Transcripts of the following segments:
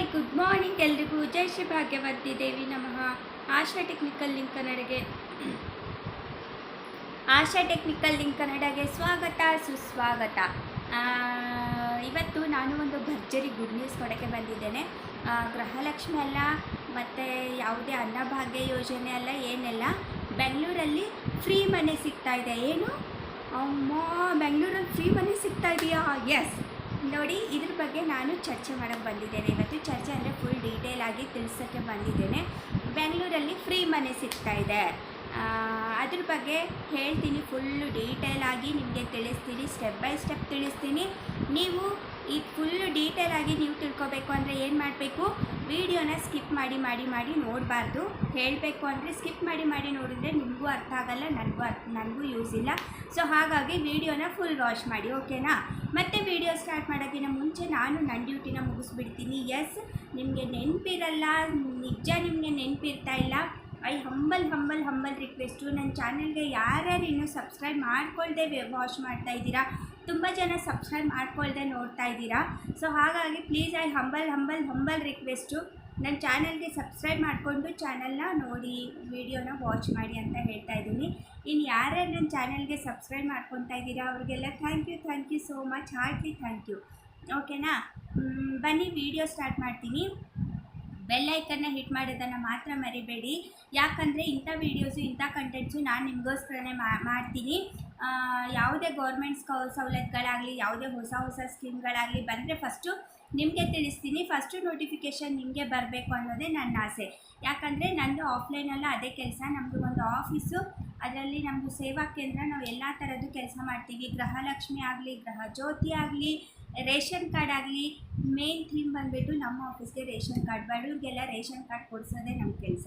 Hi good morning ಎಲ್ರಿಗೂ. ಜೈ ಶ್ರೀ ಭಾಗ್ಯವತಿ ದೇವಿ ನಮಃ. Asha technical link ಕನ್ನಡಗೆ. ಆಶಾ ಟೆಕ್ನಿಕಲ್ ಲಿಂಕ್ ಕನ್ನಡಗೆ ಸ್ವಾಗತ, ಸುಸ್ವಾಗತ. ಇವತ್ತು ನಾನು ಒಂದು ಭರ್ಜರಿ ಗುಡ್ ನ್ಯೂಸ್ ಕೊಡೋಕ್ಕೆ ಬಂದಿದ್ದೇನೆ. ಗೃಹಲಕ್ಷ್ಮಿ ಅಲ್ಲ, ಮತ್ತು ಯಾವುದೇ ಅನ್ನಭಾಗ್ಯ ಯೋಜನೆ ಅಲ್ಲ, ಏನೆಲ್ಲ. ಬೆಂಗಳೂರಲ್ಲಿ ಫ್ರೀ ಮನೆ ಸಿಗ್ತಾ ಇದೆ. ಏನು? ಅಮ್ಮ, ಬೆಂಗಳೂರಲ್ಲಿ ಫ್ರೀ ಮನೆ ಸಿಗ್ತಾ ಇದೆಯಾ? ಎಸ್ ನೋಡಿ, ಇದ್ರ ಬಗ್ಗೆ ನಾನು ಚರ್ಚೆ ಮಾಡೋಕ್ಕೆ ಬಂದಿದ್ದೇನೆ. ಇವತ್ತು ಚರ್ಚೆ ಅಂದರೆ ಫುಲ್ ಡೀಟೇಲ್ ಆಗಿ ತಿಳಿಸೋಕ್ಕೆ ಬಂದಿದ್ದೇನೆ. ಬೆಂಗಳೂರಲ್ಲಿ ಫ್ರೀ ಮನೆ ಸಿಗ್ತಾ ಇದೆ. ಅದ್ರ ಬಗ್ಗೆ ಹೇಳ್ತೀನಿ ಫುಲ್ಲು ಡೀಟೇಲ್ ಆಗಿ ನಿಮಗೆ ತಿಳಿಸ್ತೀನಿ ಸ್ಟೆಪ್ ಬೈ ಸ್ಟೆಪ್ ತಿಳಿಸ್ತೀನಿ. ನೀವು ಈ ಫುಲ್ಲು ಡೀಟೇಲ್ ಆಗಿ ನೀವು ತಿಳ್ಕೊಬೇಕು ಅಂದರೆ ಏನು ಮಾಡಬೇಕು? ವಿಡಿಯೋನ ಸ್ಕಿಪ್ ಮಾಡಿ ಮಾಡಿ ಮಾಡಿ ನೋಡಬಾರ್ದು. ಹೇಳಬೇಕು ಅಂದರೆ ಸ್ಕಿಪ್ ಮಾಡಿ ಮಾಡಿ ನೋಡಿದರೆ ನಿಮಗೂ ಅರ್ಥ ಆಗಲ್ಲ, ನನಗೂ ಅರ್ಥ, ನನಗೂ ಯೂಸ್ ಇಲ್ಲ. ಸೊ ಹಾಗಾಗಿ ವಿಡಿಯೋನ ಫುಲ್ ವಾಚ್ ಮಾಡಿ ಓಕೆನಾ ಮತ್ತು ವಿಡಿಯೋ ಸ್ಟಾರ್ಟ್ ಮಾಡೋಕ್ಕಿಂತ ಮುಂಚೆ ನಾನು ನನ್ನ ಡ್ಯೂಟಿನ ಮುಗಿಸ್ಬಿಡ್ತೀನಿ. ಎಸ್ ನಿಮಗೆ ನೆನಪಿರಲ್ಲ, ನಿಜ ನಿಮಗೆ ನೆನಪಿರ್ತಾ ಇಲ್ಲ. I humble humble humble request ನನ್ನ ಚಾನಲ್ಗೆ ಯಾರ್ಯಾರು ಇನ್ನೂ ಸಬ್ಸ್ಕ್ರೈಬ್ ಮಾಡ್ಕೊಳ್ದೆ ವಾಚ್ ಮಾಡ್ತಾ ಇದ್ದೀರಾ? ತುಂಬ ಜನ ಸಬ್ಸ್ಕ್ರೈಬ್ ಮಾಡ್ಕೊಳ್ದೆ ನೋಡ್ತಾ ಇದ್ದೀರಾ. ಸೊ ಹಾಗಾಗಿ please I humble humble humble request ನನ್ನ ಚಾನಲ್ಗೆ ಸಬ್ಸ್ಕ್ರೈಬ್ ಮಾಡಿಕೊಂಡು ಚಾನಲ್ನ ನೋಡಿ ವಿಡಿಯೋನ ವಾಚ್ ಮಾಡಿ ಅಂತ ಹೇಳ್ತಾ ಇದ್ದೀನಿ. ಇನ್ನು ಯಾರ್ಯಾರು ನನ್ನ ಚಾನಲ್ಗೆ ಸಬ್ಸ್ಕ್ರೈಬ್ ಮಾಡ್ಕೊತಾ ಇದ್ದೀರಾ ಅವ್ರಿಗೆಲ್ಲ thank you thank you so much heartly thank you ಓಕೆನಾ ಬನ್ನಿ ವಿಡಿಯೋ ಸ್ಟಾರ್ಟ್ ಮಾಡ್ತೀನಿ. ಬೆಲ್ ಐಕನ್ನ ಹಿಟ್ ಮಾಡೋದನ್ನು ಮಾತ್ರ ಮರಿಬೇಡಿ. ಯಾಕಂದರೆ ಇಂಥ ವೀಡಿಯೋಸು ಇಂಥ ಕಂಟೆಂಟ್ಸು ನಾನು ನಿಮಗೋಸ್ಕರನೇ ಮಾಡ್ತೀನಿ. ಯಾವುದೇ ಗೌರ್ಮೆಂಟ್ ಸವಲತ್ತುಗಳಾಗಲಿ, ಯಾವುದೇ ಹೊಸ ಹೊಸ ಸ್ಕೀಮ್ಗಳಾಗಲಿ ಬಂದರೆ ಫಸ್ಟು ನಿಮಗೆ ತಿಳಿಸ್ತೀನಿ. ಫಸ್ಟು ನೋಟಿಫಿಕೇಷನ್ ನಿಮಗೆ ಬರಬೇಕು ಅನ್ನೋದೇ ನನ್ನ ಆಸೆ. ಯಾಕಂದರೆ ನಂದು ಆಫ್ಲೈನಲ್ಲ ಅದೇ ಕೆಲಸ. ನಮ್ಮದು ಒಂದು ಆಫೀಸು ಅದರಲ್ಲಿ ನಮ್ಮದು ಸೇವಾ ಕೇಂದ್ರ. ನಾವು ಎಲ್ಲ ಥರದ್ದು ಕೆಲಸ ಮಾಡ್ತೀವಿ. ಗೃಹಲಕ್ಷ್ಮಿ ಆಗಲಿ ಗೃಹ ಜ್ಯೋತಿ ಆಗಲಿ ರೇಷನ್ ಕಾರ್ಡ್ ಆಗಲಿ ಮೇನ್ ಥೀಮ್ ಬಂದುಬಿಟ್ಟು ನಮ್ಮ ಆಫೀಸ್ಗೆ ರೇಷನ್ ಕಾರ್ಡ್, ಬಡವ್ರಿಗೆಲ್ಲ ರೇಷನ್ ಕಾರ್ಡ್ ಕೊಡಿಸೋದೇ ನಮ್ಮ ಕೆಲಸ.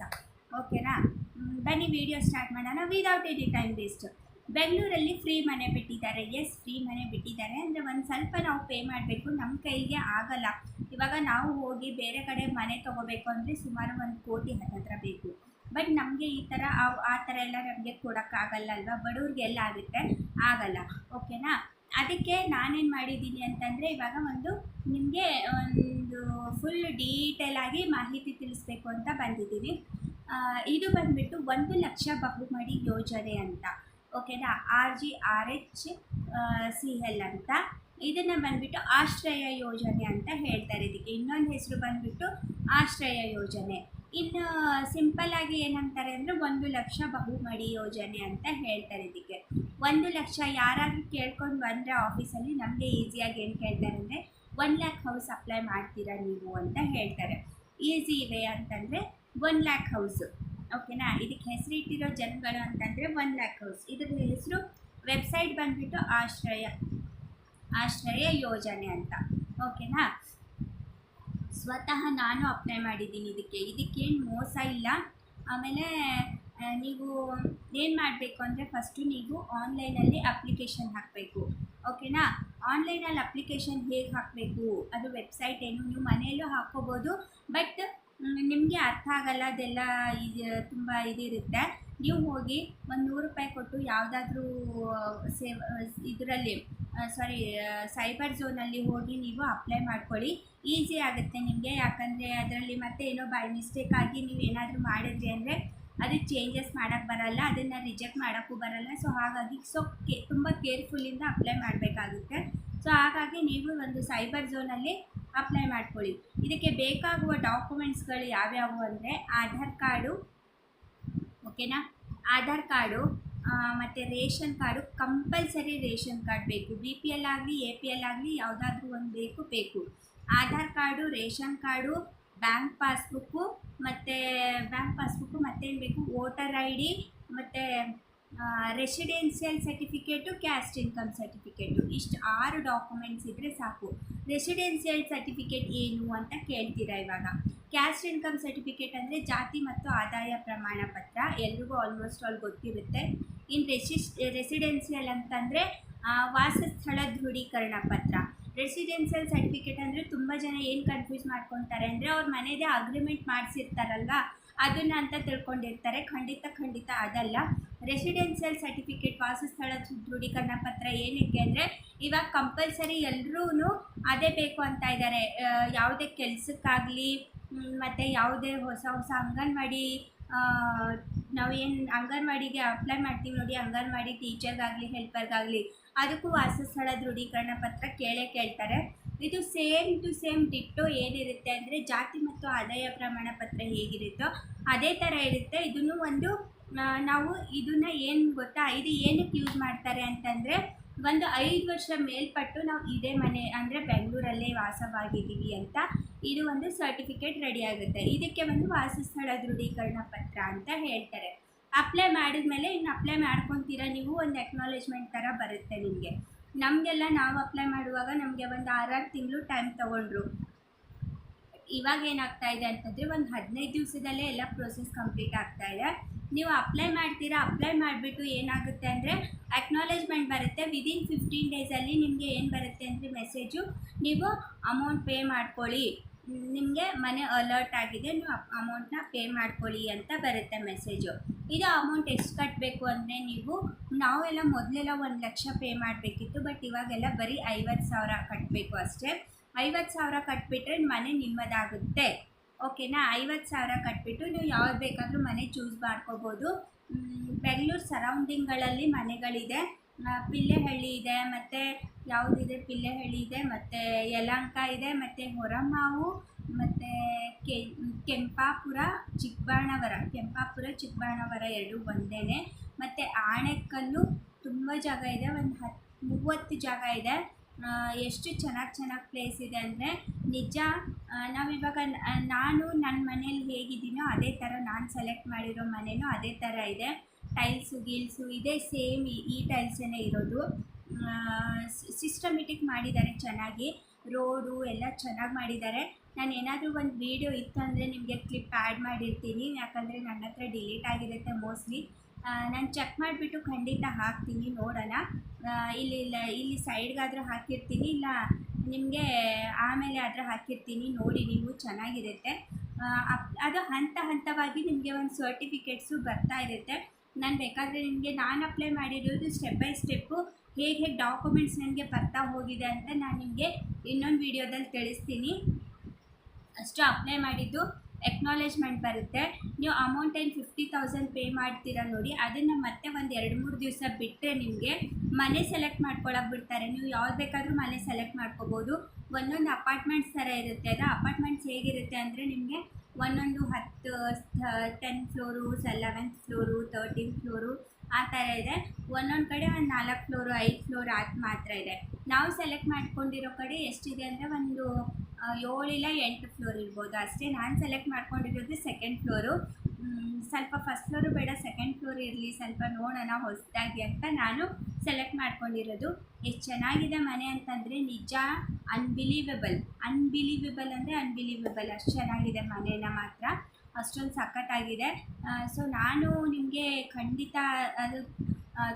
ಓಕೆನಾ ಬನ್ನಿ ವಿಡಿಯೋ ಸ್ಟಾರ್ಟ್ ಮಾಡೋಣ. ವಿದೌಟ್ ಎನಿ ಟೈಮ್ ವೇಸ್ಟ್ ಬೆಂಗಳೂರಲ್ಲಿ ಫ್ರೀ ಮನೆ ಬಿಟ್ಟಿದ್ದಾರೆ. ಎಸ್ ಫ್ರೀ ಮನೆ ಬಿಟ್ಟಿದ್ದಾರೆ. ಅಂದರೆ ಒಂದು ಸ್ವಲ್ಪ ನಾವು ಪೇ ಮಾಡಬೇಕು ನಮ್ಮ ಕೈಗೆ ಆಗಲ್ಲ. ಇವಾಗ ನಾವು ಹೋಗಿ ಬೇರೆ ಕಡೆ ಮನೆ ತೊಗೋಬೇಕು ಅಂದರೆ ಸುಮಾರು ಒಂದು ಕೋಟಿ ಹತ್ತತ್ರ ಬೇಕು. ಬಟ್ ನಮಗೆ ಈ ಥರ ಆ- ಆ ಥರ ಎಲ್ಲ ನಮಗೆ ಕೊಡೋಕ್ಕಾಗಲ್ಲ ಅಲ್ವಾ? ಬಡವ್ರಿಗೆಲ್ಲ ಆಗುತ್ತೆ. ಆಗಲ್ಲ. ಓಕೆನಾ ಅದಕ್ಕೆ ನಾನೇನು ಮಾಡಿದ್ದೀನಿ ಅಂತಂದರೆ ಇವಾಗ ಒಂದು ನಿಮಗೆ ಒಂದು ಫುಲ್ ಡೀಟೇಲ್ ಆಗಿ ಮಾಹಿತಿ ತಿಳಿಸ್ಬೇಕು ಅಂತ ಬಂದಿದ್ದೀನಿ. ಇದು ಬಂದುಬಿಟ್ಟು ಒಂದು ಲಕ್ಷ ಬಹುಮಡಿ ಯೋಜನೆ ಅಂತ. ಓಕೆನಾ? R G R H C L ಅಂತ. ಇದನ್ನು ಬಂದುಬಿಟ್ಟು ಆಶ್ರಯ ಯೋಜನೆ ಅಂತ ಹೇಳ್ತಾರೆ ಇದಕ್ಕೆ ಇನ್ನೊಂದು ಹೆಸರು ಬಂದುಬಿಟ್ಟು ಆಶ್ರಯ ಯೋಜನೆ. ಇನ್ನು, ಸಿಂಪಲ್ ಆಗಿ ಏನಂತಾರೆ ಅಂದರೆ ಒಂದು ಲಕ್ಷ ಬಹುಮಡಿ ಯೋಜನೆ ಅಂತ ಹೇಳ್ತಾರೆ ಇದಕ್ಕೆ. ಒಂದು ಲಕ್ಷ ಯಾರಾದರೂ ಕೇಳ್ಕೊಂಡು ಬಂದರೆ ಆಫೀಸಲ್ಲಿ ನಮಗೆ ಈಸಿಯಾಗಿ ಏನು ಕೇಳ್ತಾರೆ ಅಂದರೆ ಒನ್ ಲ್ಯಾಕ್ ಹೌಸ್ ಅಪ್ಲೈ ಮಾಡ್ತೀರಾ ನೀವು ಅಂತ ಹೇಳ್ತಾರೆ. ಈಸಿ ಇದೆ ಅಂತಂದರೆ ಒನ್ ಲ್ಯಾಕ್ ಹೌಸು ಓಕೆನಾ ಇದಕ್ಕೆ ಹೆಸರಿಟ್ಟಿರೋ ಜನಗಳು ಅಂತಂದರೆ ಒನ್ ಲ್ಯಾಕ್ ಹೌಸ್ ಇದ್ರ ಹೆಸರು ವೆಬ್ಸೈಟ್ ಬಂದ್ಬಿಟ್ಟು ಆಶ್ರಯ ಆಶ್ರಯ ಯೋಜನೆ ಅಂತ ಓಕೆನಾ ಸ್ವತಃ ನಾನು ಅಪ್ಲೈ ಮಾಡಿದ್ದೀನಿ ಇದಕ್ಕೆ. ಇದಕ್ಕೇನು ಮೋಸ ಇಲ್ಲ. ಆಮೇಲೆ ನೀವು ಏನು ಮಾಡಬೇಕು ಅಂದರೆ ಫಸ್ಟು ನೀವು ಆನ್ಲೈನಲ್ಲಿ ಅಪ್ಲಿಕೇಶನ್ ಹಾಕಬೇಕು. ಓಕೆನಾ ಆನ್ಲೈನಲ್ಲಿ ಅಪ್ಲಿಕೇಶನ್ ಹೇಗೆ ಹಾಕಬೇಕು? ಅದು ವೆಬ್ಸೈಟ್ ಏನು? ನೀವು ಮನೆಯಲ್ಲೂ ಹಾಕ್ಕೋಬೋದು ಬಟ್ ನಿಮಗೆ ಅರ್ಥ ಆಗಲ್ಲ, ಅದೆಲ್ಲ ಇದು, ತುಂಬ ಇದಿರುತ್ತೆ. ನೀವು ಹೋಗಿ ಒಂದು ನೂರು ರೂಪಾಯಿ ಕೊಟ್ಟು ಯಾವುದಾದ್ರೂ, ಸೇವ್, ಇದರಲ್ಲಿ ಸಾರಿ ಸೈಬರ್ ಝೋನಲ್ಲಿ ಹೋಗಿ ನೀವು ಅಪ್ಲೈ ಮಾಡ್ಕೊಳ್ಳಿ. ಈಸಿ ಆಗುತ್ತೆ ನಿಮಗೆ, ಯಾಕಂದರೆ ಅದರಲ್ಲಿ ಮತ್ತೆ ಏನೋ ಬೈ ಮಿಸ್ಟೇಕ್ ಆಗಿ ನೀವು ಏನಾದರೂ ಮಾಡಿದ್ರಿ ಅಂದರೆ ಅದು ಚೇಂಜಸ್ ಮಾಡೋಕ್ಕೆ ಬರಲ್ಲ, ಅದನ್ನು ರಿಜೆಕ್ಟ್ ಮಾಡೋಕ್ಕೂ ಬರಲ್ಲ. ಸೊ ಹಾಗಾಗಿ ಸೊ ಕೇ ತುಂಬ ಕೇರ್ಫುಲ್ಲಿಂದ ಅಪ್ಲೈ ಮಾಡಬೇಕಾಗುತ್ತೆ. ಸೊ ಹಾಗಾಗಿ ನೀವು ಒಂದು ಸೈಬರ್ ಝೋನಲ್ಲಿ ಅಪ್ಲೈ ಮಾಡ್ಕೊಳ್ಳಿ. ಇದಕ್ಕೆ ಬೇಕಾಗುವ ಡಾಕ್ಯುಮೆಂಟ್ಸ್ಗಳು ಯಾವ್ಯಾವು ಅಂದರೆ, ಆಧಾರ್ ಕಾರ್ಡು, ಓಕೆನಾ? ಆಧಾರ್ ಕಾರ್ಡು ಮತ್ತು ration card, compulsory ration card ಬೇಕು. ಬಿ ಪಿ ಎಲ್ ಆಗಲಿ, ಎ ಪಿ ಎಲ್ ಆಗಲಿ, ಯಾವುದಾದ್ರೂ ಒಂದು ಬೇಕು ಬೇಕು. Aadhaar card, ration card, bank passbook ಮತ್ತು ಬ್ಯಾಂಕ್ ಪಾಸ್ಬುಕ್ಕು ಮತ್ತೇನು ಬೇಕು? ವೋಟರ್ ಐ ಡಿ ಮತ್ತು residential certificate caste income certificate ಇಷ್ಟು ಆರು ಡಾಕ್ಯುಮೆಂಟ್ಸ್ ಇದ್ದರೆ ಸಾಕು. ರೆಸಿಡೆನ್ಷಿಯಲ್ ಸರ್ಟಿಫಿಕೇಟ್ ಏನು ಅಂತ ಕೇಳ್ತೀರಾ ಇವಾಗ? ಕ್ಯಾಸ್ಟ್ ಇನ್ಕಮ್ ಸರ್ಟಿಫಿಕೇಟ್ ಅಂದರೆ ಜಾತಿ ಮತ್ತು ಆದಾಯ ಪ್ರಮಾಣ ಪತ್ರ. ಎಲ್ರಿಗೂ ಆಲ್ಮೋಸ್ಟ್ ಆಲ್ ಗೊತ್ತಿರುತ್ತೆ. ಇನ್ನು ರೆಸಿಸ್ ರೆಸಿಡೆನ್ಷಿಯಲ್ ಅಂತಂದರೆ ವಾಸಸ್ಥಳ ದೃಢೀಕರಣ ಪತ್ರ. ರೆಸಿಡೆನ್ಷಿಯಲ್ ಸರ್ಟಿಫಿಕೇಟ್ ಅಂದರೆ ತುಂಬ ಜನ ಏನು ಕನ್ಫ್ಯೂಸ್ ಮಾಡ್ಕೊತಾರೆ ಅಂದರೆ ಅವ್ರ ಮನೆಯದೇ ಅಗ್ರಿಮೆಂಟ್ ಮಾಡಿಸಿರ್ತಾರಲ್ವ? ಅದನ್ನ ಅಂತ ತಿಳ್ಕೊಂಡಿರ್ತಾರೆ. ಖಂಡಿತ ಖಂಡಿತ ಅದಲ್ಲ. ರೆಸಿಡೆನ್ಷಿಯಲ್ ಸರ್ಟಿಫಿಕೇಟ್ ವಾಸಸ್ಥಳ ದೃಢೀಕರಣ ಪತ್ರ ಏನಕ್ಕೆ ಅಂದರೆ ಇವಾಗ ಕಂಪಲ್ಸರಿ ಎಲ್ಲರೂ ಅದೇ ಬೇಕು ಅಂತ ಇದ್ದಾರೆ ಯಾವುದೇ ಕೆಲಸಕ್ಕಾಗಲಿ ಮತ್ತು ಯಾವುದೇ ಹೊಸ ಹೊಸ ಅಂಗನವಾಡಿ ನಾವು ಏನು ಅಂಗನವಾಡಿಗೆ ಅಪ್ಲೈ ಮಾಡ್ತೀವಿ ನೋಡಿ, ಅಂಗನವಾಡಿ ಟೀಚರ್ಗಾಗಲಿ ಹೆಲ್ಪರ್ಗಾಗಲಿ ಅದಕ್ಕೂ ವಾಸಸ್ಥಳ ದೃಢೀಕರಣ ಪತ್ರ ಕೇಳೇ ಕೇಳ್ತಾರೆ. ಇದು ಸೇಮ್ ಟು ಸೇಮ್ ಡಿಟ್ಟೋ ಏನಿರುತ್ತೆ ಅಂದರೆ ಜಾತಿ ಮತ್ತು ಆದಾಯ ಪ್ರಮಾಣ ಪತ್ರ ಹೇಗಿರುತ್ತೋ ಅದೇ ಥರ ಇರುತ್ತೆ. ಇದನ್ನು ಒಂದು ನಾವು ಇದನ್ನ ಏನು ಗೊತ್ತಾ, ಇದು ಏನಕ್ಕೆ ಯೂಸ್ ಮಾಡ್ತಾರೆ ಅಂತಂದರೆ ಒಂದು ಐದು ವರ್ಷ ಮೇಲ್ಪಟ್ಟು ನಾವು ಇದೇ ಮನೆ ಅಂದರೆ ಬೆಂಗಳೂರಲ್ಲೇ ವಾಸವಾಗಿದ್ದೀವಿ ಅಂತ ಇದು ಒಂದು ಸರ್ಟಿಫಿಕೇಟ್ ರೆಡಿ ಆಗುತ್ತೆ. ಇದಕ್ಕೆ ಒಂದು ವಾಸಸ್ಥಳ ದೃಢೀಕರಣ ಪತ್ರ ಅಂತ ಹೇಳ್ತಾರೆ. ಅಪ್ಲೈ ಮಾಡಿದ್ಮೇಲೆ ಇನ್ನು ಅಪ್ಲೈ ಮಾಡ್ಕೊತೀರಾ ನೀವು? ಒಂದು ಎಕ್ನಾಲೇಜ್ಮೆಂಟ್ ಥರ ಬರುತ್ತೆ ನಿಮಗೆ. ನಮಗೆಲ್ಲ ನಾವು ಅಪ್ಲೈ ಮಾಡುವಾಗ ನಮಗೆ ಒಂದು ಆರಾರು ತಿಂಗಳು ಟೈಮ್ ತೊಗೊಂಡ್ರು. ಇವಾಗ ಏನಾಗ್ತಾ ಇದೆ ಅಂತಂದರೆ ಒಂದು ಹದಿನೈದು ದಿವಸದಲ್ಲೇ ಎಲ್ಲ ಪ್ರೋಸೆಸ್ ಕಂಪ್ಲೀಟ್ ಆಗ್ತಾ ಇದೆ. ನೀವು ಅಪ್ಲೈ ಮಾಡ್ತೀರಾ? ಅಪ್ಲೈ ಮಾಡಿಬಿಟ್ಟು ಏನಾಗುತ್ತೆ ಅಂದರೆ ಅಕ್ನಾಲೇಜ್ಮೆಂಟ್ ಬರುತ್ತೆ. ವಿದಿನ್ ಫಿಫ್ಟೀನ್ ಡೇಸಲ್ಲಿ ನಿಮಗೆ ಏನು ಬರುತ್ತೆ ಅಂದರೆ ಮೆಸೇಜು ನೀವು ಅಮೌಂಟ್ ಪೇ ಮಾಡ್ಕೊಳ್ಳಿ. ನಿಮಗೆ ಮನೆ ಅಲರ್ಟ್ ಆಗಿದೆ, ನೀವು ಅಮೌಂಟ್ನ ಪೇ ಮಾಡ್ಕೊಳ್ಳಿ ಅಂತ ಬರುತ್ತೆ ಮೆಸೇಜು ಇದು ಅಮೌಂಟ್ ಎಷ್ಟು ಕಟ್ಟಬೇಕು ಅಂದರೆ ನೀವು, ನಾವೆಲ್ಲ ಮೊದಲೆಲ್ಲ ಒಂದು ಲಕ್ಷ ಪೇ ಮಾಡಬೇಕಿತ್ತು ಬಟ್ ಇವಾಗೆಲ್ಲ ಬರೀ ಐವತ್ತು ಸಾವಿರ ಕಟ್ಟಬೇಕು ಅಷ್ಟೇ. ಐವತ್ತು ಸಾವಿರ ಕಟ್ಬಿಟ್ರೆ ಮನೆ ನಿಮ್ಮದಾಗುತ್ತೆ. ಓಕೆನಾ ಐವತ್ತು ಸಾವಿರ ಕಟ್ಬಿಟ್ಟು ನೀವು ಯಾವ್ದು ಬೇಕಾದರೂ ಮನೆ ಚೂಸ್ ಮಾಡ್ಕೋಬೋದು. ಬೆಂಗಳೂರು ಸರೌಂಡಿಂಗ್ಗಳಲ್ಲಿ ಮನೆಗಳಿದೆ. ಪಿಲ್ಲೆಹಳ್ಳಿ ಇದೆ, ಮತ್ತು ಯಾವುದಿದೆ ಪಿಲ್ಲೆಹಳ್ಳಿ ಇದೆ, ಮತ್ತು ಯಲಹಂಕ ಇದೆ, ಮತ್ತು ಹೊರಮಾವು, ಮತ್ತು ಕೆಂಪಾಪುರ, ಚಿಕ್ಕಬಾಣವರ ಕೆಂಪಾಪುರ, ಚಿಕ್ಕಬಾಣವರ ಎರಡು ಒಂದೇ ಮತ್ತು ಆಣೆಕಲ್ಲು ತುಂಬ ಜಾಗ ಇದೆ, ಒಂದು ಹತ್ತು ಮೂವತ್ತು ಜಾಗ ಇದೆ. ಎಷ್ಟು ಚೆನ್ನಾಗಿ ಚೆನ್ನಾಗಿ ಪ್ಲೇಸ್ ಇದೆ ಅಂದರೆ ನಿಜ ನಾವಿವಾಗ ನಾನು ನನ್ನ ಮನೇಲಿ ಹೇಗಿದ್ದೀನೋ ಅದೇ ಥರ ನಾನು ಸೆಲೆಕ್ಟ್ ಮಾಡಿರೋ ಮನೇನೂ ಅದೇ ಥರ ಇದೆ. ಟೈಲ್ಸು ಗೀಲ್ಸು ಇದೇ ಸೇಮ್ ಈ ಟೈಲ್ಸೇ ಇರೋದು. ಸಿಸ್ಟಮೆಟಿಕ್ ಮಾಡಿದ್ದಾರೆ ಚೆನ್ನಾಗಿ. ರೋಡು ಎಲ್ಲ ಚೆನ್ನಾಗಿ ಮಾಡಿದ್ದಾರೆ. ನಾನು ಏನಾದರೂ ಒಂದು ವೀಡಿಯೋ ಇತ್ತಂದರೆ ನಿಮಗೆ ಕ್ಲಿಪ್ ಆ್ಯಡ್ ಮಾಡಿರ್ತೀನಿ. ಯಾಕಂದರೆ ನನ್ನ ಹತ್ರ ಡಿಲೀಟ್ ಆಗಿರುತ್ತೆ ಮೋಸ್ಟ್ಲಿ ನಾನು ಚೆಕ್ ಮಾಡಿಬಿಟ್ಟು ಖಂಡಿತ ಹಾಕ್ತೀನಿ, ನೋಡೋಣ. ಇಲ್ಲಿ ಇಲ್ಲ, ಇಲ್ಲಿ ಸೈಡ್ಗಾದರೂ ಹಾಕಿರ್ತೀನಿ, ಇಲ್ಲ ನಿಮಗೆ ಆಮೇಲೆ ಆದರೂ ಹಾಕಿರ್ತೀನಿ, ನೋಡಿ ನೀವು ಚೆನ್ನಾಗಿರುತ್ತೆ. ಅದು ಹಂತ ಹಂತವಾಗಿ ನಿಮಗೆ ಒಂದು ಸರ್ಟಿಫಿಕೇಟ್ಸು ಬರ್ತಾ ಇರುತ್ತೆ. ನಾನು ಬೇಕಾದರೆ ನಿಮಗೆ ನಾನು ಅಪ್ಲೈ ಮಾಡಿರೋದು ಸ್ಟೆಪ್ ಬೈ ಸ್ಟೆಪ್ಪು ಹೇಗೆ ಹೇಗೆ ಡಾಕ್ಯುಮೆಂಟ್ಸ್ ನನಗೆ ಬರ್ತಾ ಹೋಗಿದೆ ಅಂತ ನಾನು ನಿಮಗೆ ಇನ್ನೊಂದು ವೀಡಿಯೋದಲ್ಲಿ ತಿಳಿಸ್ತೀನಿ. ಅಷ್ಟು ಅಪ್ಲೈ ಮಾಡಿದ್ದು ಎಕ್ನಾಲೇಜ್ಮೆಂಟ್ ಬರುತ್ತೆ. ನೀವು ಅಮೌಂಟ್ ಏನು ಫಿಫ್ಟಿ ತೌಸಂಡ್ ಪೇ ಮಾಡ್ತೀರಾ ನೋಡಿ, ಅದನ್ನು ಮತ್ತೆ ಒಂದು ಎರಡು ಮೂರು ದಿವಸ ಬಿಟ್ಟರೆ ನಿಮಗೆ ಮನೆ ಸೆಲೆಕ್ಟ್ ಮಾಡ್ಕೊಳಕ್ಕೆ ಬಿಡ್ತಾರೆ. ನೀವು ಯಾವ್ದು ಬೇಕಾದರೂ ಮನೆ ಸೆಲೆಕ್ಟ್ ಮಾಡ್ಕೋಬೋದು. ಒಂದೊಂದು ಅಪಾರ್ಟ್ಮೆಂಟ್ಸ್ ಥರ ಇರುತ್ತೆ ಅದು ಅಪಾರ್ಟ್ಮೆಂಟ್ಸ್ ಹೇಗಿರುತ್ತೆ ಅಂದರೆ ನಿಮಗೆ ಒಂದೊಂದು ಹತ್ತು ten floor eleventh floor thirteen floor ಆ ಥರ ಇದೆ. ಒಂದೊಂದು ಕಡೆ ಒಂದು ನಾಲ್ಕು ಫ್ಲೋರು ಐದು ಫ್ಲೋರ್ ಅದು ಮಾತ್ರ ಇದೆ. ನಾವು ಸೆಲೆಕ್ಟ್ ಮಾಡ್ಕೊಂಡಿರೋ ಕಡೆ ಎಷ್ಟಿದೆ ಅಂದರೆ ಒಂದು ಆ, ಏಳಿಲ್ಲ ಎಂಟು ಫ್ಲೋರ್ ಇರ್ಬೋದು. ಅಷ್ಟೇ ನಾನು ಸೆಲೆಕ್ಟ್ ಮಾಡ್ಕೊಂಡಿರೋದು ಸೆಕೆಂಡ್ ಫ್ಲೋರು ಸ್ವಲ್ಪ ಫಸ್ಟ್ ಫ್ಲೋರು ಬೇಡ ಸೆಕೆಂಡ್ ಫ್ಲೋರ್ ಇರಲಿ, ಸ್ವಲ್ಪ ನೋಡೋಣ ಹೊಸದಾಗಿ ಅಂತ ನಾನು ಸೆಲೆಕ್ಟ್ ಮಾಡ್ಕೊಂಡಿರೋದು. ಎಷ್ಟು ಚೆನ್ನಾಗಿದೆ ಮನೆ ಅಂತಂದರೆ ನಿಜ ಅನ್ಬಿಲೀವೆಬಲ್ ಅನ್ಬಿಲೀವೆಬಲ್ ಅಂದರೆ ಅನ್ಬಿಲೀವೆಬಲ್ ಅಷ್ಟು ಚೆನ್ನಾಗಿದೆ ಮನೇನ ಮಾತ್ರ. ಅಷ್ಟೊಂದು ಸಖತ್ತಾಗಿದೆ. ಸೊ ನಾನು ನಿಮಗೆ ಖಂಡಿತ ಅದು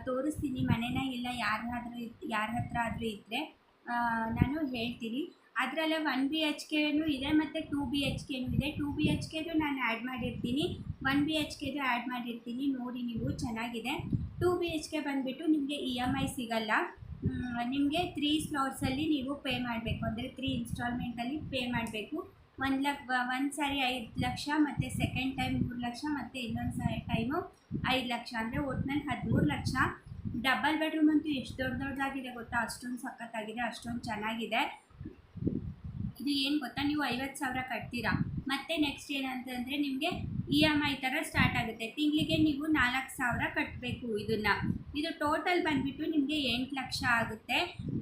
ತೋರಿಸ್ತೀನಿ. ಮನೇನ ಇಲ್ಲ ಯಾರಾದರೂ ಯಾರ ಹತ್ರ ಆದರೂ ಇದ್ದರೆ ನಾನು ಹೇಳ್ತೀನಿ. ಅದರಲ್ಲೇ ಒನ್ ಬಿ ಎಚ್ ಕೆನೂ ಇದೆ ಮತ್ತು ಟೂ ಬಿ ಎಚ್ ಕೆನೂ ಇದೆ. ಟೂ ಬಿ ಎಚ್ ಕೆದು ನಾನು ಆ್ಯಡ್ ಮಾಡಿರ್ತೀನಿ. ಒನ್ ಬಿ ಎಚ್ ಕೆದು ಆ್ಯಡ್ ಮಾಡಿರ್ತೀನಿ. ನೋಡಿ ನೀವು, ಚೆನ್ನಾಗಿದೆ. ಟೂ ಬಿ ಎಚ್ ಕೆ ಬಂದುಬಿಟ್ಟು ನಿಮಗೆ ಇ ಎಂ ಐ ಸಿಗಲ್ಲ. ನಿಮಗೆ ತ್ರೀ ಸ್ಲಾಟ್ಸಲ್ಲಿ ನೀವು ಪೇ ಮಾಡಬೇಕು. ಅಂದರೆ ತ್ರೀ ಇನ್ಸ್ಟಾಲ್ಮೆಂಟಲ್ಲಿ ಪೇ ಮಾಡಬೇಕು. ಒಂದು ಲಕ್, ಒಂದು ಸಾರಿ ಐದು ಲಕ್ಷ ಮತ್ತು ಸೆಕೆಂಡ್ ಟೈಮ್ ಮೂರು ಲಕ್ಷ ಮತ್ತು ಇನ್ನೊಂದು ಸಾರಿ ಟೈಮು ಐದು ಲಕ್ಷ. ಅಂದರೆ ಒಟ್ನಲ್ಲಿ ಹದಿಮೂರು ಲಕ್ಷ. ಡಬಲ್ ಬೆಡ್ರೂಮ್ ಅಂತೂ ಎಷ್ಟು ದೊಡ್ಡ ದೊಡ್ಡದಾಗಿದೆ ಗೊತ್ತಾ? ಅಷ್ಟೊಂದು ಸಖತ್ತಾಗಿದೆ, ಅಷ್ಟೊಂದು ಚೆನ್ನಾಗಿದೆ. ಇದು ಏನು ಗೊತ್ತಾ? ನೀವು ಐವತ್ತು ಸಾವಿರ ಕಟ್ತೀರಾ. ಮತ್ತೆ ನೆಕ್ಸ್ಟ್ ಏನಂತಂದರೆ ನಿಮಗೆ ಇ ಎಂ ಐ ಥರ ಸ್ಟಾರ್ಟ್ ಆಗುತ್ತೆ. ತಿಂಗಳಿಗೆ ನೀವು ನಾಲ್ಕು ಸಾವಿರ ಕಟ್ಟಬೇಕು ಇದನ್ನು. ಇದು ಟೋಟಲ್ ಬಂದುಬಿಟ್ಟು ನಿಮಗೆ ಎಂಟು ಲಕ್ಷ ಆಗುತ್ತೆ.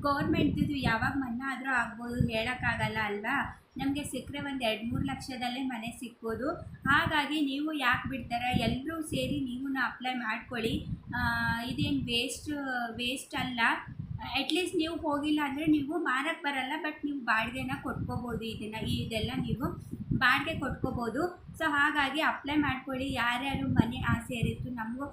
ಗೌರ್ಮೆಂಟ್ದು ಯಾವಾಗ ಮನ್ನಾ ಆದರೂ ಆಗ್ಬೋದು, ಹೇಳೋಕ್ಕಾಗಲ್ಲ ಅಲ್ವಾ? ನಮಗೆ ಸಿಕ್ಕರೆ ಒಂದು ಎರಡು ಮೂರು ಲಕ್ಷದಲ್ಲೇ ಮನೆ ಸಿಕ್ಬೋದು ಹಾಗಾಗಿ ನೀವು ಯಾಕೆ ಬಿಡ್ತಾರೆ? ಎಲ್ಲರೂ ಸೇರಿ ನೀವು ಅಪ್ಲೈ ಮಾಡ್ಕೊಳ್ಳಿ. ಇದೇನು ವೇಸ್ಟ್ ವೇಸ್ಟ್ ಅಲ್ಲ. ಅಟ್ಲೀಸ್ಟ್ ನೀವು ಹೋಗಿಲ್ಲ ಅಂದರೆ ನೀವು ಮಾರಕ್ಕೆ ಬರಲ್ಲ ಬಟ್ ನೀವು ಬಾಡಿಗೆನ ಕೊಟ್ಕೋಬೋದು ಇದನ್ನು ಇದೆಲ್ಲ ನೀವು ಬಾಡಿಗೆ ಕೊಟ್ಕೋಬೋದು. ಸೊ ಹಾಗಾಗಿ ಅಪ್ಲೈ ಮಾಡ್ಕೊಳ್ಳಿ. ಯಾರ್ಯಾರು ಮನೆ ಆಸೆ ಇರುತ್ತೆ ನಮಗೂ,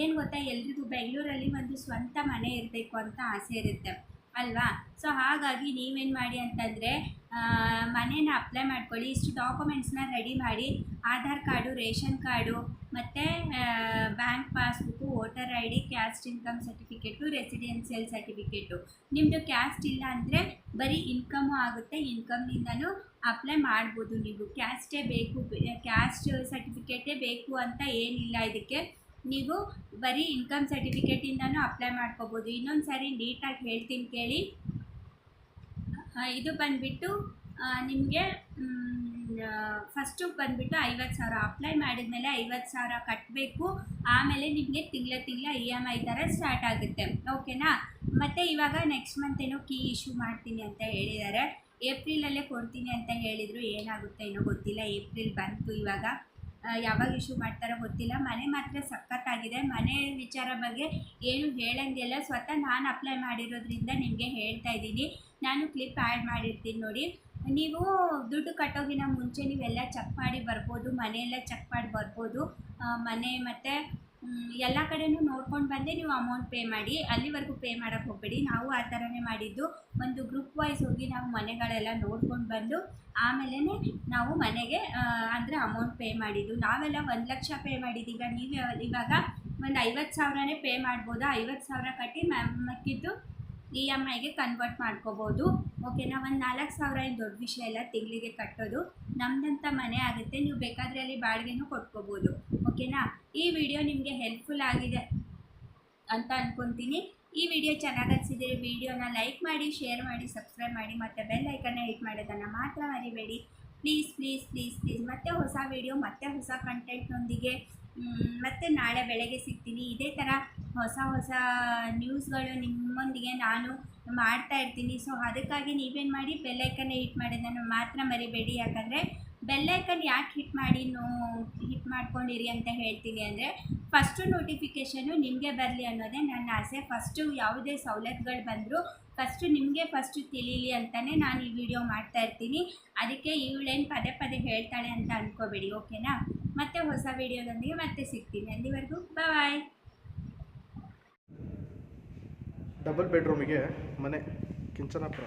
ಏನು ಗೊತ್ತಾ, ಎಲ್ರಿಗೂ ಬೆಂಗಳೂರಲ್ಲಿ ಒಂದು ಸ್ವಂತ ಮನೆ ಇರಬೇಕು ಅಂತ ಆಸೆ ಇರುತ್ತೆ. ಅಲ್ವಾ? ಸೊ ಹಾಗಾಗಿ ನೀವೇನು ಮಾಡಿ ಅಂತಂದರೆ ಮನೇನ ಅಪ್ಲೈ ಮಾಡ್ಕೊಳ್ಳಿ, ಇಷ್ಟು ಡಾಕ್ಯುಮೆಂಟ್ಸ್ನ ರೆಡಿ ಮಾಡಿ, ಆಧಾರ್ ಕಾರ್ಡು, ರೇಷನ್ ಕಾರ್ಡು, ಮತ್ತು bank passbook voter I D caste income certificate residential certificate ನಿಮ್ಮದು ಕ್ಯಾಸ್ಟ್ ಇಲ್ಲ ಅಂದರೆ ಬರೀ ಇನ್ಕಮು ಆಗುತ್ತೆ. ಇನ್ಕಮ್ನಿಂದನೂ ಅಪ್ಲೈ ಮಾಡ್ಬೋದು ನೀವು. ಕ್ಯಾಸ್ಟೇ ಬೇಕು ಕ್ಯಾಸ್ಟ್ ಸರ್ಟಿಫಿಕೇಟೇ ಬೇಕು ಅಂತ ಏನಿಲ್ಲ ಇದಕ್ಕೆ. ನೀವು ಬರೀ ಇನ್ಕಮ್ ಸರ್ಟಿಫಿಕೇಟಿಂದನೂ ಅಪ್ಲೈ ಮಾಡ್ಕೋಬೋದು. ಇನ್ನೊಂದು ಸಾರಿ ನೀಟಾಗಿ ಹೇಳ್ತೀನಿ ಕೇಳಿ. ಇದು ಬಂದುಬಿಟ್ಟು ನಿಮಗೆ ಫಸ್ಟು ಬಂದುಬಿಟ್ಟು ಐವತ್ತು ಸಾವಿರ. ಅಪ್ಲೈ ಮಾಡಿದ್ಮೇಲೆ ಐವತ್ತು ಸಾವಿರ ಕಟ್ಟಬೇಕು ಆಮೇಲೆ ನಿಮಗೆ ತಿಂಗಳ ತಿಂಗಳ ಇ ಎಂ ಐ ಥರ ಸ್ಟಾರ್ಟ್ ಆಗುತ್ತೆ. ಓಕೆನಾ? ಮತ್ತು ಇವಾಗ ನೆಕ್ಸ್ಟ್ ಮಂತ್ ಏನೋ ಕೀ ಇಶ್ಯೂ ಮಾಡ್ತೀನಿ ಅಂತ ಹೇಳಿದ್ದಾರೆ ಏಪ್ರಿಲಲ್ಲೇ ಕೊಡ್ತೀನಿ ಅಂತ ಹೇಳಿದರು. ಏನಾಗುತ್ತೆ ಏನೋ ಗೊತ್ತಿಲ್ಲ. ಏಪ್ರಿಲ್ ಬಂತು ಇವಾಗ. ಯಾವಾಗ ಇಶ್ಯೂ ಮಾಡ್ತಾರೋ ಗೊತ್ತಿಲ್ಲ. ಮನೆ ಮಾತ್ರ ಸಖತ್ತಾಗಿದೆ. ಮನೆ ವಿಚಾರ ಬಗ್ಗೆ ಏನು ಹೇಳಂಗಿಲ್ಲ. ಸ್ವತಃ ನಾನು ಅಪ್ಲೈ ಮಾಡಿರೋದ್ರಿಂದ ನಿಮಗೆ ಹೇಳ್ತಾ ಇದ್ದೀನಿ. ನಾನು ಕ್ಲಿಪ್ ಆ್ಯಡ್ ಮಾಡಿರ್ತೀನಿ ನೋಡಿ. ನೀವು ದುಡ್ಡು ಕಟ್ಟೋಗಿನ ಮುಂಚೆ ನೀವೆಲ್ಲ ಚೆಕ್ ಮಾಡಿ ಬರ್ಬೋದು. ಮನೆಯೆಲ್ಲ ಚೆಕ್ ಮಾಡಿ ಬರ್ಬೋದು. ಮನೆ ಮತ್ತು ಎಲ್ಲ ಕಡೆನೂ ನೋಡ್ಕೊಂಡು ಬಂದೆ ನೀವು ಅಮೌಂಟ್ ಪೇ ಮಾಡಿ, ಅಲ್ಲಿವರೆಗೂ ಪೇ ಮಾಡೋಕ್ಕೆ ಹೋಗಬೇಡಿ. ನಾವು ಆ ಥರನೇ ಮಾಡಿದ್ದು. ಒಂದು ಗ್ರೂಪ್ ವೈಸ್ ಹೋಗಿ ನಾವು ಮನೆಗಳೆಲ್ಲ ನೋಡ್ಕೊಂಡು ಬಂದು ಆಮೇಲೆ ನಾವು ಮನೆಗೆ ಅಂದರೆ ಅಮೌಂಟ್ ಪೇ ಮಾಡಿದ್ದು. ನಾವೆಲ್ಲ ಒಂದು ಲಕ್ಷ ಪೇ ಮಾಡಿದ್ದೀಗ ನೀವು ಇವಾಗ ಒಂದು ಐವತ್ತು ಸಾವಿರನೇ ಪೇ ಮಾಡ್ಬೋದಾ? ಐವತ್ತು ಸಾವಿರ ಕಟ್ಟಿ ಮಕ್ಕಿದ್ದು ಇ ಎಂ ಐಗೆ ಕನ್ವರ್ಟ್ ಮಾಡ್ಕೋಬೋದು. ಓಕೆನಾ ಒಂದು ನಾಲ್ಕು ಸಾವಿರ ಏನು ದೊಡ್ಡ ವಿಷಯ ಎಲ್ಲ ತಿಂಗಳಿಗೆ ಕಟ್ಟೋದು. ನಮ್ಮದಂಥ ಮನೆ ಆಗುತ್ತೆ. ನೀವು ಬೇಕಾದರೆ ಅಲ್ಲಿ ಬಾಡಿಗೆನೂ ಕೊಟ್ಕೋಬೋದು. ಓಕೆನಾ? ಈ ವಿಡಿಯೋ ನಿಮಗೆ ಹೆಲ್ಪ್ಫುಲ್ ಆಗಿದೆ ಅಂತ ಅಂದ್ಕೊತೀನಿ ಈ ವಿಡಿಯೋ ಚೆನ್ನಾಗಿ ಅನಿಸಿದರೆ ವಿಡಿಯೋನ ಲೈಕ್ ಮಾಡಿ ಶೇರ್ ಮಾಡಿ ಸಬ್ಸ್ಕ್ರೈಬ್ ಮಾಡಿ, ಮತ್ತು ಬೆಲ್ ಐಕನ್ನ ಹಿಟ್ ಮಾಡೋದನ್ನು ಮಾತ್ರ ಮರಿಬೇಡಿ. ಪ್ಲೀಸ್ ಪ್ಲೀಸ್ ಪ್ಲೀಸ್ ಪ್ಲೀಸ್ ಮತ್ತೆ ಹೊಸ ವಿಡಿಯೋ, ಮತ್ತೆ ಹೊಸ ಕಂಟೆಂಟ್ನೊಂದಿಗೆ ಮತ್ತೆ ನಾಳೆ ಬೆಳಗ್ಗೆ ಸಿಗ್ತೀನಿ. ಇದೇ ಥರ ಹೊಸ ಹೊಸ ನ್ಯೂಸ್ಗಳು ನಿಮ್ಮೊಂದಿಗೆ ನಾನು ಮಾಡ್ತಾ ಇರ್ತೀನಿ. ಸೊ ಅದಕ್ಕಾಗಿ ನೀವೇನು ಮಾಡಿ ಬೆಲ್ಲೈಕನ್ನೇ ಹಿಟ್ ಮಾಡೋದನ್ನು ಮಾತ್ರ ಮರಿಬೇಡಿ. ಯಾಕಂದರೆ ಬೆಲ್ಲೈಕನ್ ಯಾಕೆ ಹಿಟ್ ಮಾಡಿ ಹಿಟ್ ಮಾಡ್ಕೊಂಡಿರಿ ಅಂತ ಹೇಳ್ತೀನಿ ಅಂದರೆ ಫಸ್ಟು ನೋಟಿಫಿಕೇಷನು ನಿಮಗೆ ಬರಲಿ ಅನ್ನೋದೇ ನನ್ನ ಆಸೆ. ಫಸ್ಟು ಯಾವುದೇ ಸವಲತ್ತುಗಳು ಬಂದರೂ ಫಸ್ಟು ನಿಮಗೆ ಫಸ್ಟು ತಿಳಿಲಿ ಅಂತಲೇ ನಾನು ಈ ವಿಡಿಯೋ ಮಾಡ್ತಾ ಇರ್ತೀನಿ. ಅದಕ್ಕೆ ಇವಳೇನು ಪದೇ ಪದೇ ಹೇಳ್ತಾಳೆ ಅಂತ ಅಂದ್ಕೋಬೇಡಿ ಓಕೆನಾ ಮತ್ತೆ ಹೊಸ ವಿಡಿಯೋದೊಂದಿಗೆ ಮತ್ತೆ ಸಿಗ್ತೀನಿ. ಅಲ್ಲಿವರೆಗೂ ಬಾಯ್ ಡಬಲ್ ಬೆಡ್ರೂಮಿಗೆ ಮನೆ, ಕಿಂಚನಪುರ.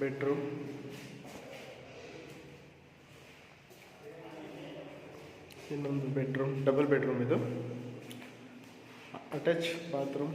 ಬೆಡ್ರೂಮ್ ಇನ್ನೊಂದು ಬೆಡ್ರೂಮ್ ಡಬಲ್ ಬೆಡ್ರೂಮ್ ಇದು ಅಟ್ಯಾಚ್ ಬಾತ್ರೂಮ್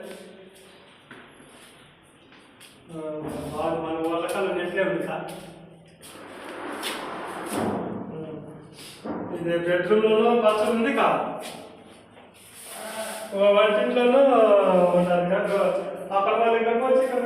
ఇది బాత్రూమ్ ఉంది కాదు. వంటింట్లోనూ ఉన్నారు అక్కడ వాళ్ళు ఇక్కడ వచ్చి ఇక్కడ